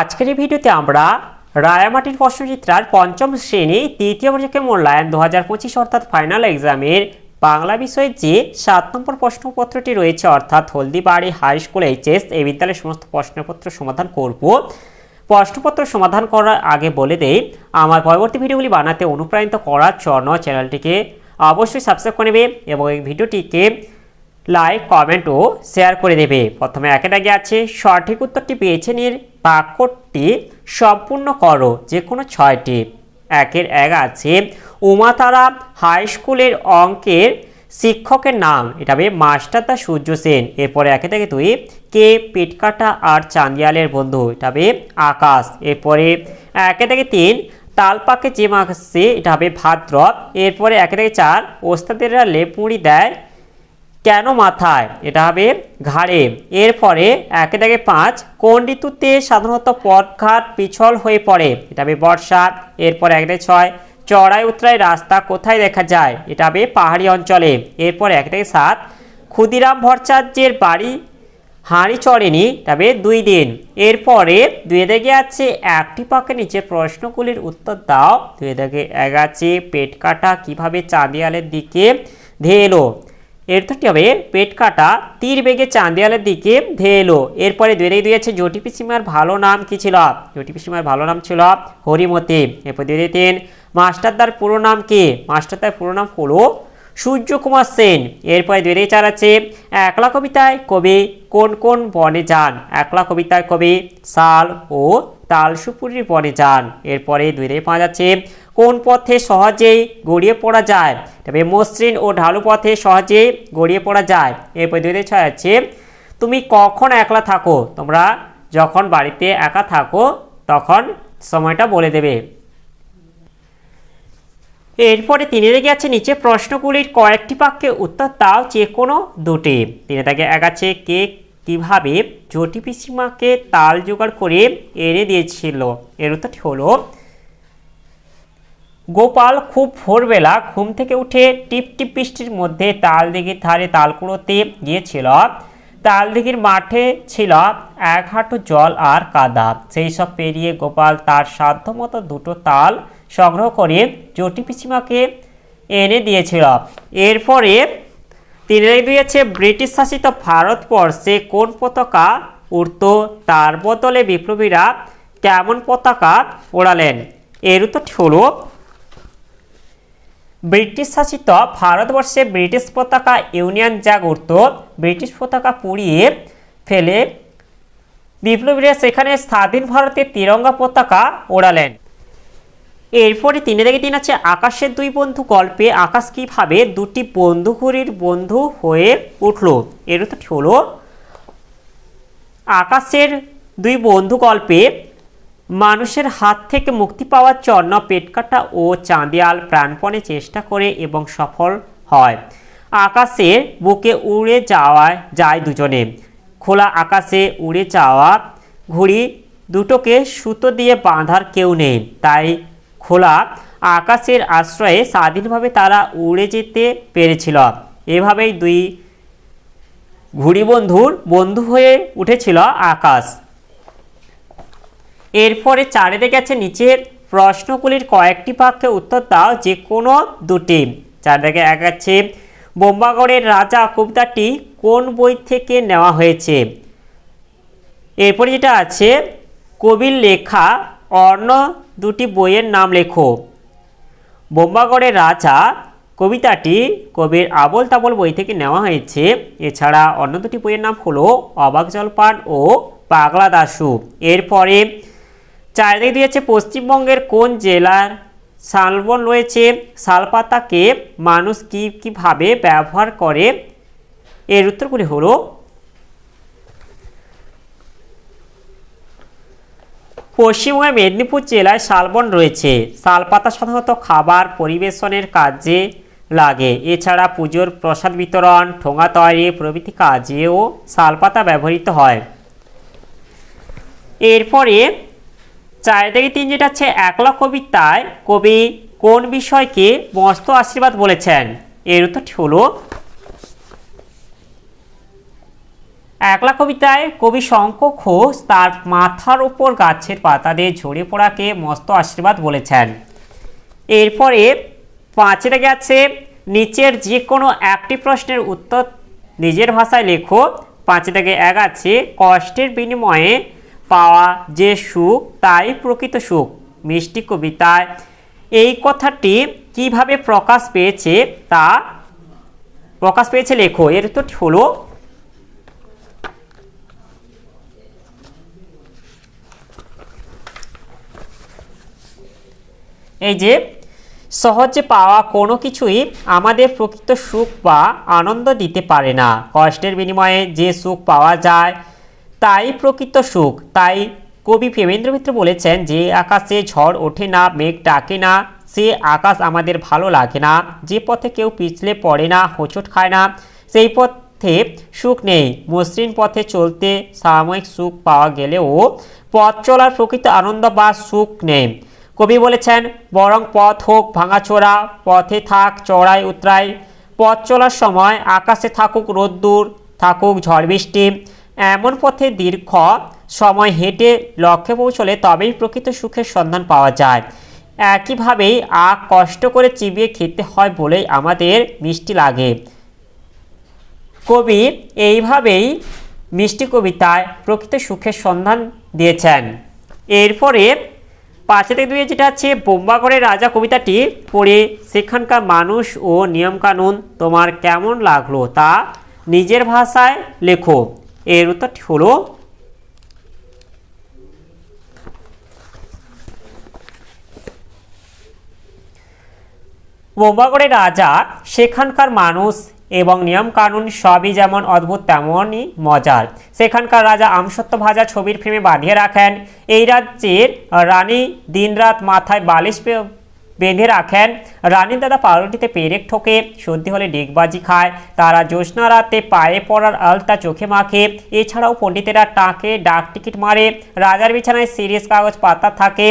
আজকের এই ভিডিওতে আমরা রায়ামাটির প্রশ্নচিত্রার পঞ্চম শ্রেণি তৃতীয় পর্যায়ে মূল্যায়ন দু হাজার পঁচিশ অর্থাৎ ফাইনাল এক্সামের বাংলা বিষয়ের যে সাত নম্বর প্রশ্নপত্রটি রয়েছে, অর্থাৎ হলদিবাড়ি হাই স্কুল এইচএস এই বিদ্যালয়ের সমস্ত প্রশ্নপত্র সমাধান করব। প্রশ্নপত্র সমাধান করার আগে বলে দেই, আমার পরবর্তী ভিডিওগুলি বানাতে অনুপ্রাণিত করার জন্য চ্যানেলটিকে অবশ্যই সাবস্ক্রাইব করে নেবে এবং এই ভিডিওটিকে লাইক কমেন্ট ও শেয়ার করে দেবে। প্রথমে একে দাগে আছে, সঠিক উত্তরটি বেছে নিয়ে বাক্যটি সম্পূর্ণ করো যে কোনো ছয়টি। একের এক আছে, উমাতারা হাই স্কুলের অঙ্কের শিক্ষকের নাম। এটা হবে মাস্টার দা সূর্য সেন। এরপরে একে থেকে তুই, কে পেটকাটা আর চাঁদিয়ালের বন্ধু? এটা হবে আকাশ। এরপরে একে থেকে তিন, তালপাকে যে মাসে এটা হবে ভাদ্র এরপরে একে থেকে চার, ওস্তাদেররা লেপ মুড়ি দেয় কেন মাথায়? এটা হবে ঘাড়ে। এরপরে একে থেকে পাঁচ কোন ঋতুতে সাধারণত পথঘাট পিছল হয়ে পড়ে? এটা হবে বর্ষা এরপরে এক থেকে ছয়, চড়াই উতরাই রাস্তা কোথায় দেখা যায়? এটা হবে পাহাড়ি অঞ্চলে। এরপর এক থেকে সাত, ক্ষুদিরাম ভট্টাচার্যের বাড়ি হাঁড়ি চড়েনি তবে দুই দিন। এরপরে দুই দিকে আছে, একটি পাকে নিচে প্রশ্নগুলির উত্তর দাও। দুই দিকে এক আছে পেট কাটা কীভাবে চাঁদিয়ালের দিকে ধেয়ে এলো? এর উত্তরটি হবে পেট কাটা, তীর বেগে চাঁদিয়ালের দিকে ধেয়ে এলো এরপরে দিকে দুই আছে জটি পিসিমার ভালো নাম কি ছিল? জটি পিসিমার ভালো নাম ছিল হরিমতি। এরপর দুই তিন, মাস্টারদার পুরো নাম কি? মাস্টারদার পুরো নাম হলো সূর্যকুমার সেন। এরপরে দুই চার আছে, একলা কবিতায় কবি কোন কোন বনে যান? একলা কবিতায় কবি শাল ও তালসুপুরির বনে যান। এরপরে দুই পাঁচ আছে কোন পথে সহজেই গড়িয়ে পড়া যায়? তবে মসৃণ ও ঢালু পথে সহজেই গড়িয়ে পড়া যায়। এরপর দুই ছয় আছে, তুমি কখন একলা থাকো? তোমরা যখন বাড়িতে একা থাকো, তখন সময়টা বলে দেবে। এরপরে তিনে দিকে আছে, নিচে প্রশ্নগুলির কয়েকটি বাক্যে উত্তর দাও, যে কোনো দুটি। তিনে দাগে এক আছে, কে কীভাবে জটি পিসিমাকে তাল জোগাড় করে এনে দিয়েছিল? এর উত্তরটি হলো গোপাল খুব ভোরবেলা ঘুম থেকে উঠে টিপ টিপ বৃষ্টির মধ্যে তালদিঘির ধারে তাল কুড়োতে গিয়েছিল। তালদিঘির মাঠে ছিল এক হাঁটু জল আর কাদা। সেই সব পেরিয়ে গোপাল তার সাধ্যমতো দুটো তাল সংগ্রহ করে জটি পিসিমাকে এনে দিয়েছিল। এরপরে তিনি দিয়েছে ব্রিটিশ শাসিত ভারতবর্ষে কোন পতাকা উড়ত, তার বদলে বিপ্লবীরা কেমন পতাকা ওড়ালেন? এর উত্তরটি হলো ব্রিটিশ শাসিত ভারতবর্ষে ব্রিটিশ পতাকা ইউনিয়ন যা উঠত। ব্রিটিশ পতাকা পুড়িয়ে ফেলে বিপ্লবীরা সেখানে স্বাধীন ভারতের তিরঙ্গা পতাকা ওড়ালেন। এরপরে তিনে থেকে তিন আছে, আকাশের দুই বন্ধু গল্পে আকাশ কীভাবে দুটি বন্ধুঘুরির বন্ধু হয়ে উঠল? এর হলো, আকাশের দুই বন্ধু গল্পে মানুষের হাত থেকে মুক্তি পাওয়ার জন্য পেটকাটা ও চাঁদিয়াল প্রাণপণে চেষ্টা করে এবং সফল হয়। আকাশের বুকে উড়ে যাওয়া যায় দুজনে। খোলা আকাশে উড়ে যাওয়া ঘুড়ি দুটোকে সুতো দিয়ে বাঁধার কেউ নেই। তাই খোলা আকাশের আশ্রয়ে স্বাধীনভাবে তারা উড়ে যেতে পেরেছিল। এভাবেই দুই ঘুড়ি বন্ধুর বন্ধু হয়ে উঠেছিল আকাশ। এরপরে চারে গেছে নিচের প্রশ্নগুলির কয়েকটি বাক্যে উত্তর দাও যে কোনো দুটি। চার দিকে এক আছে বোম্বাগড়ের রাজা কবিতাটি কোন বই থেকে নেওয়া হয়েছে? এরপরে যেটা আছে, কবির লেখা অন্য দুটি বইয়ের নাম লেখো। বোম্বাগড়ের রাজা কবিতাটি কবির আবল তাবল বই থেকে নেওয়া হয়েছে। এছাড়া অন্য দুটি বইয়ের নাম হলো অবাক জলপান ও পাগলা দাসু এরপরে চারিদিকে দিয়েছে পশ্চিমবঙ্গের কোন জেলার শালবন রয়েছে? শালপাতাকে মানুষ কী কীভাবে ব্যবহার করে? এর উত্তরগুলি হলো, পশ্চিমবঙ্গের মেদিনীপুর জেলায় শালবন রয়েছে। শালপাতা সাধারণত খাবার পরিবেশনের কাজে লাগে। এছাড়া পুজোর প্রসাদ বিতরণ, ঠোঙা তৈরি, প্রভৃতি কাজেও শালপাতা ব্যবহৃত হয়। এরপরে চার থেকে তিন যেটা হচ্ছে একলা কবিতায় কবি কোন বিষয়কে মস্ত আশীর্বাদ বলেছেন? এর উত্তরটি হলো একলা কবিতায় কবি শঙ্খ ঘোষ তার মাথার উপর গাছের পাতা দিয়ে ঝরে পড়াকে মস্ত আশীর্বাদ বলেছেন। এরপরে পাঁচের গেছে নিচের যে কোনো একটি প্রশ্নের উত্তর নিজের ভাষায় লেখো। পাঁচে থেকে এক আছে, কষ্টের বিনিময়ে পাওয়া যে সুখ, তাই প্রকৃত সুখ। মিষ্টি কবিতায় এই কথাটি কীভাবে প্রকাশ পেয়েছে তা প্রকাশ পেয়েছে লেখো। এর উত্তরটি হলো, এই যে, সহজে পাওয়া কোনো কিছুই আমাদের প্রকৃত সুখ বা আনন্দ দিতে পারে না। কষ্টের বিনিময়ে যে সুখ পাওয়া যায় তাই প্রকৃত সুখ। তাই কবি প্রেমেন্দ্র মিত্র বলেছেন যে, আকাশে ঝড় ওঠে না, মেঘ ডাকে না, সে আকাশ আমাদের ভালো লাগে না, যে পথে কেউ পিছলে পড়ে না, হোঁচট খায় না, সেই পথে সুখ নেই। মসৃণ পথে চলতে সাময়িক সুখ পাওয়া গেলেও পথ চলার প্রকৃত আনন্দ বা সুখ নেই। কবি বলেছেন, বরং পথ হোক ভাঙাচোরা, পথে থাক চড়াই উতরাই। পথ চলার সময় আকাশে থাকুক রোদ্দুর, থাকুক ঝড় বৃষ্টি এমন পথে দীর্ঘ সময় হেঁটে লক্ষ্যে পৌঁছলে তবেই প্রকৃত সুখের সন্ধান পাওয়া যায়। একইভাবেই আখ কষ্ট করে চিবিয়ে খেতে হয় বলেই আমাদের মিষ্টি লাগে। কবি এইভাবেই মিষ্টি কবিতায় প্রকৃত সুখের সন্ধান দিয়েছেন। এরপরে পাঁচে থেকে দুয়ে যেটা আছে, বোম্বাগড়ের রাজা কবিতাটি পড়ে, সেখানকার মানুষ ও নিয়মকানুন তোমার কেমন লাগল তা নিজের ভাষায় লেখো। এর উত্তরটি হলো বোম্বাগড়ের রাজা, সেখানকার মানুষ এবং নিয়মকানুন সবই যেমন অদ্ভুত, তেমনই মজার। সেখানকার রাজা আমসত্ব ভাজা ছবির ফ্রেমে বাঁধিয়ে রাখেন। এই রাজ্যের রানী দিনরাত মাথায় বালিশ বেঁধে রাখেন। রানীর দাদা পাউরুটিতে পেরেক ঠোকে, সর্দি হলে ডেকবাজি খায়। তারা জ্যোৎস্না রাতে পায়ে পড়ার আলতা চোখে মাখে। এছাড়াও পণ্ডিতেরা টাকে ডাক টিকিট মারে। রাজার বিছানায় সিরিয়াস কাগজ পাতা থাকে।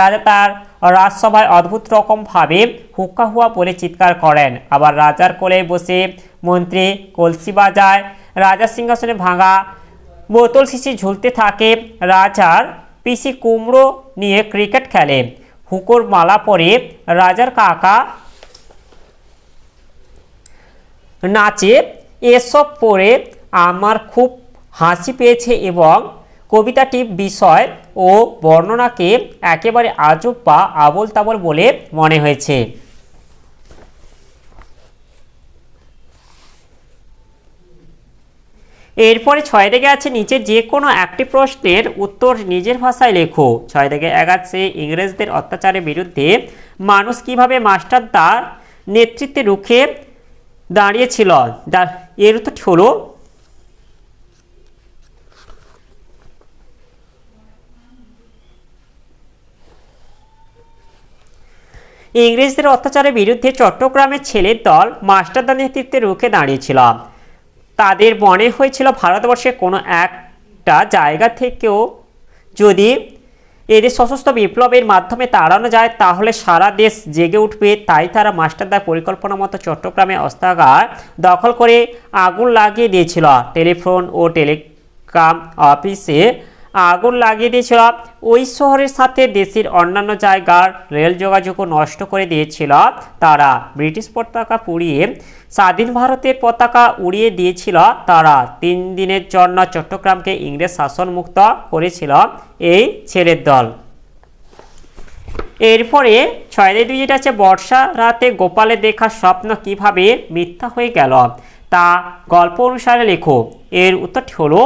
রাজা তার রাজসভায় অদ্ভুত রকমভাবে হুক্কা হুয়া বলে চিৎকার করেন। আবার রাজার কোলে বসে মন্ত্রী কলসি বাজায়। রাজার সিংহাসনে ভাঙা বোতল শিশি ঝুলতে থাকে। রাজার পিসি কুমড়ো নিয়ে ক্রিকেট খেলে। হুকোর মালা পরে রাজার কাকা নাচে, এসব পড়ে আমার খুব হাসি পেয়েছে এবং কবিতাটি বিষয় ও বর্ণনাকে একেবারে আজব বা আবল তাবল বলে মনে হয়েছে। এরপরে ছয় থেকে আছে নিচে যে কোনো একটি প্রশ্নের উত্তর নিজের ভাষায় লেখো। ছয় থেকে এক আছে ইংরেজদের অত্যাচারের বিরুদ্ধে মানুষ কীভাবে মাস্টার তার নেতৃত্বে রুখে দাঁড়িয়েছিল? এর উত্তরটি হলো ইংরেজদের অত্যাচারের বিরুদ্ধে চট্টগ্রামের ছেলের দল মাস্টারদার নেতৃত্বে রুখে দাঁড়িয়েছিল। তাদের মনে হয়েছিল ভারতবর্ষের কোনো একটা জায়গা থেকেও যদি এদের সশস্ত্র বিপ্লবের মাধ্যমে তাড়ানো যায়, তাহলে সারা দেশ জেগে উঠবে। তাই তারা মাস্টারদার পরিকল্পনা মতো চট্টগ্রামে অস্ত্রাগার দখল করে আগুন লাগিয়ে দিয়েছিল। টেলিফোন ও টেলিকাম অফিসে আগুন লাগিয়ে দিয়েছিল। ওই শহরের সাথে দেশের অন্যান্য জায়গার রেল যোগাযোগও নষ্ট করে দিয়েছিল তারা। ব্রিটিশ পতাকা পুড়িয়ে স্বাধীন ভারতের পতাকা উড়িয়ে দিয়েছিল তারা। তিন দিনের জন্য চট্টগ্রামকে ইংরেজ শাসন মুক্ত করেছিল এই ছেলের দল। এরপরে ছয় দুই যেটা আছে বর্ষা রাতে গোপালে দেখা স্বপ্ন কীভাবে মিথ্যা হয়ে গেল তা গল্প অনুসারে লেখো। এর উত্তরটি হলো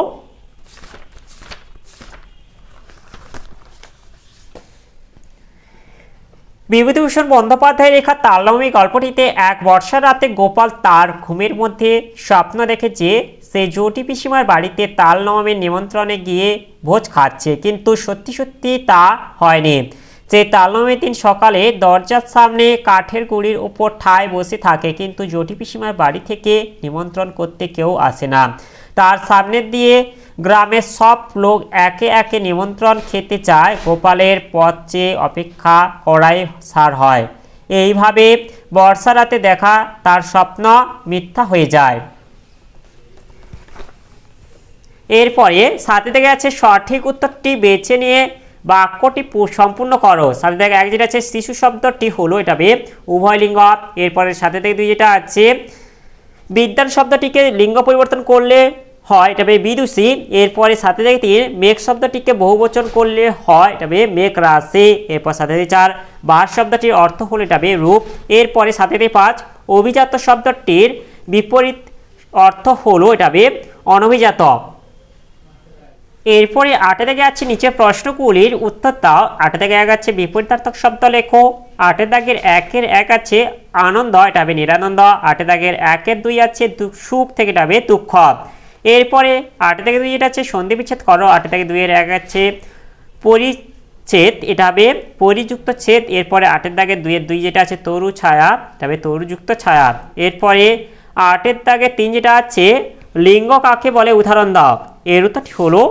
বিভূতিভূষণ বন্দ্যোপাধ্যায়ের লেখা তালমি গল্পটিতে এক বর্ষার রাতে গোপাল তার ঘুমের মধ্যে স্বপ্ন দেখে যে সে জটি পিসিমার বাড়িতে তাল নবমীর নিমন্ত্রণে গিয়ে ভোজ খাচ্ছে। কিন্তু সত্যি সত্যি তা হয়নি। যে তালনবমীর দিন সকালে দরজার সামনে কাঠের গুঁড়ির ওপর ঠায় বসে থাকে, কিন্তু জটি পিসিমার বাড়ি থেকে নিমন্ত্রণ করতে কেউ আসে না। তার সামনের দিয়ে গ্রামের সব লোক একে একে নিমন্ত্রণ খেতে চায়। গোপালের পথ চেয়ে অপেক্ষা করাই সার হয়। এইভাবে বর্ষা রাতে দেখা তার স্বপ্ন মিথ্যা হয়ে যায়। এরপরে সাথে থেকে আছে সঠিক উত্তরটি বেছে নিয়ে বাক্যটি সম্পূর্ণ করো। সাথে থেকে এক যেটা আছে, শিশু শব্দটি হলো এটা বে উভয় লিঙ্গ এরপরে সাথে থেকে দুই যেটা আছে বিদ্যান শব্দটিকে লিঙ্গ পরিবর্তন করলে হয়, এটা বে বিদুষী। এরপরে সাথে থেকে তিন, মেঘ শব্দটিকে বহুবচন করলে হয়, এটা বে মেঘ রাশি। এরপর সাথে চার, বার শব্দটির অর্থ হলো এটা বে রূপ। এরপরে সাথে থেকে পাঁচ, অভিজাত শব্দটির বিপরীত অর্থ হলো এটা বে অনভিজাত। এরপরে আটে থেকে আছে নিচে প্রশ্নগুলির উত্তর দাও। আটে থেকে এক আছে বিপরীতার্থক শব্দ লেখো। আটে দাগের একের এক আছে আনন্দ, এটা হবে নিরানন্দ। আটে দাগের একের দুই আছে সুখ থেকে এটা হবে দুঃখ। এরপরে আটে থেকে দুই এটা আছে সন্ধি বিচ্ছেদ করো। আটে থেকে দুইয়ের এক আছে পরিচ্ছেদ, এটা হবে পরিযুক্ত ছেদ। এরপরে আটের দাগের দুইয়ের দুই যেটা আছে তরু ছায়া, এটা হবে তরুযুক্ত ছায়া। এরপরে আটের দাগে তিন যেটা আছে, লিঙ্গ কাকে বলে? উদাহরণ দাও। এর উত্তরটি হলো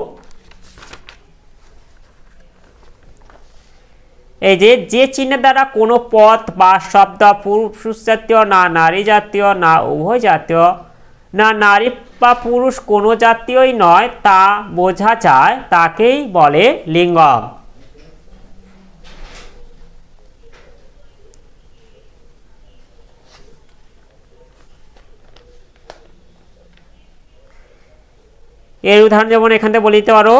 এই যে যে চিহ্নের দ্বারা কোনো পদ বা শব্দ পুরুষ জাতীয় না নারী জাতীয় না উভয় জাতীয় না নারী বা পুরুষ কোনো জাতীয়ই নয়, তা বোঝা যায়, তাকেই বলে লিঙ্গ। এর উদাহরণ যেমন এখান থেকে বলে দিতে পারো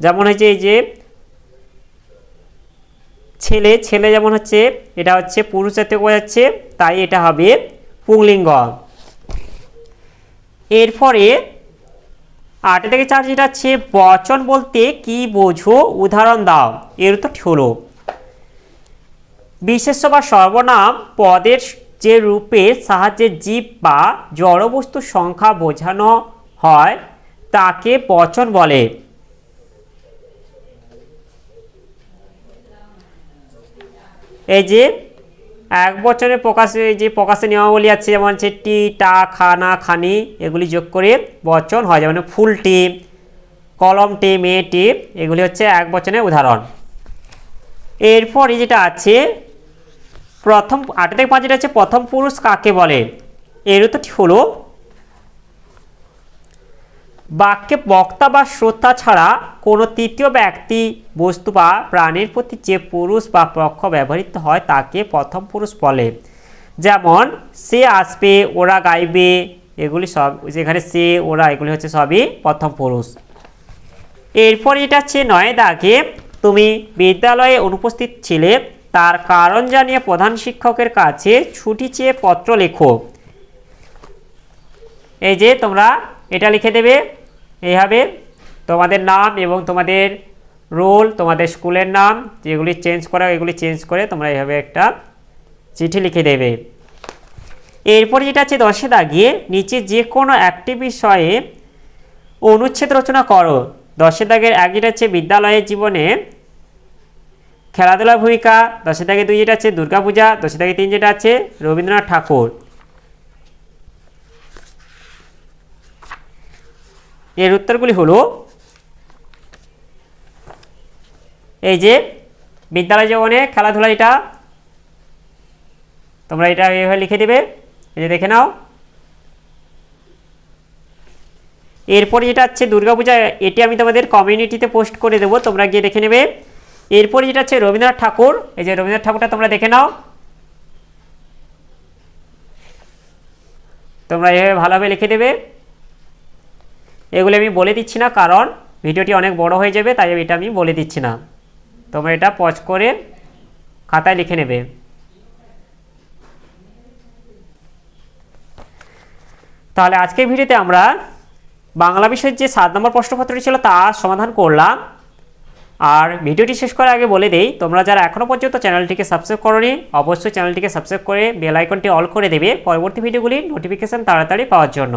যেমন হচ্ছে এই যে ছেলে ছেলে যেমন হচ্ছে, এটা হচ্ছে পুরুষ জাতীয় বোঝাচ্ছে তাই এটা হবে পুংলিঙ্গ। এরপরে আটে থেকে চার যেটা হচ্ছে বচন বলতে কি বোঝো? উদাহরণ দাও। এর তো হলো। বিশেষ্য বা সর্বনাম পদের যে রূপের সাহায্যে জীব বা জড়বস্তুর সংখ্যা বোঝানো হয়, তাকে বচন বলে। এই যে, এক বছরে প্রকাশে যে প্রকাশের নিয়মাবলী আছে, যেমন হচ্ছে টি, টা খানা খানি, এগুলি যোগ করে বচন হয়। যেমন ফুল টি, কলম টি মেয়ে টি, এগুলি হচ্ছে এক বচনের উদাহরণ। এরপরে যেটা আছে, প্রথম আট থেকে পাঁচ যেটা আছে, প্রথম পুরুষ কাকে বলে? এর উত্তরটি হলো বাক্যে বক্তা বা শ্রোতা ছাড়া কোনো তৃতীয় ব্যক্তি, বস্তু বা প্রাণীর প্রতি যে পুরুষ বা পক্ষ ব্যবহৃত হয় তাকে প্রথম পুরুষ বলে। যেমন, সে আসবে, ওরা গাইবে, এগুলি সব, যেখানে সে, ওরা, এগুলি হচ্ছে সবই প্রথম পুরুষ। এরপর এটা হচ্ছে নয় দাগে, তুমি বিদ্যালয়ে অনুপস্থিত ছিলে, তার কারণ জানিয়ে প্রধান শিক্ষকের কাছে ছুটি চেয়ে পত্র লেখো। এই যে তোমরা এটা লিখে দেবে। এইভাবে তোমাদের নাম এবং তোমাদের রোল, তোমাদের স্কুলের নাম, যেগুলি চেঞ্জ করা এগুলি চেঞ্জ করে তোমরা এইভাবে একটা চিঠি লিখে দেবে। এরপর যেটা আছে দশে দাগিয়ে, নিচে যে কোনো একটি বিষয়ে অনুচ্ছেদ রচনা করো। দশের দাগের এক যেটা হচ্ছে বিদ্যালয়ের জীবনে খেলাধুলার ভূমিকা দশের দাগে দুই যেটা আছে দুর্গাপূজা দশের দাগে তিন যেটা আছে রবীন্দ্রনাথ ঠাকুর। এর উত্তরগুলি হলো, এই যে বিদ্যালয় জীবনে খেলাধুলা এটা তোমরা এটা এইভাবে লিখে দেবে, এই যে দেখে নাও। এরপরে যেটা হচ্ছে দুর্গাপূজা, এটি আমি তোমাদের কমিউনিটিতে পোস্ট করে দেবো, তোমরা গিয়ে দেখে নেবে। এরপরে যেটা হচ্ছে রবীন্দ্রনাথ ঠাকুর, এই যে রবীন্দ্রনাথ ঠাকুরটা তোমরা দেখে নাও। তোমরা এভাবে ভালোভাবে লিখে দেবে। এগুলো আমি বলে দিচ্ছি না, কারণ ভিডিওটি অনেক বড় হয়ে যাবে, তাই এটা আমি বলে দিচ্ছি না। তোমরা এটা পজ করে খাতায় লিখে নেবে। তাহলে আজকের ভিডিওতে আমরা বাংলা বিষয়ের যে সাত নম্বর প্রশ্নপত্রটি ছিল তা সমাধান করলাম। আর ভিডিওটি শেষ করার আগে বলে দেই, তোমরা যারা এখনও পর্যন্ত চ্যানেলটিকে সাবস্ক্রাইব করনি, অবশ্যই চ্যানেলটিকে সাবস্ক্রাইব করে বেল আইকনটি অল করে দেবে পরবর্তী ভিডিওগুলির নোটিফিকেশান তাড়াতাড়ি পাওয়ার জন্য।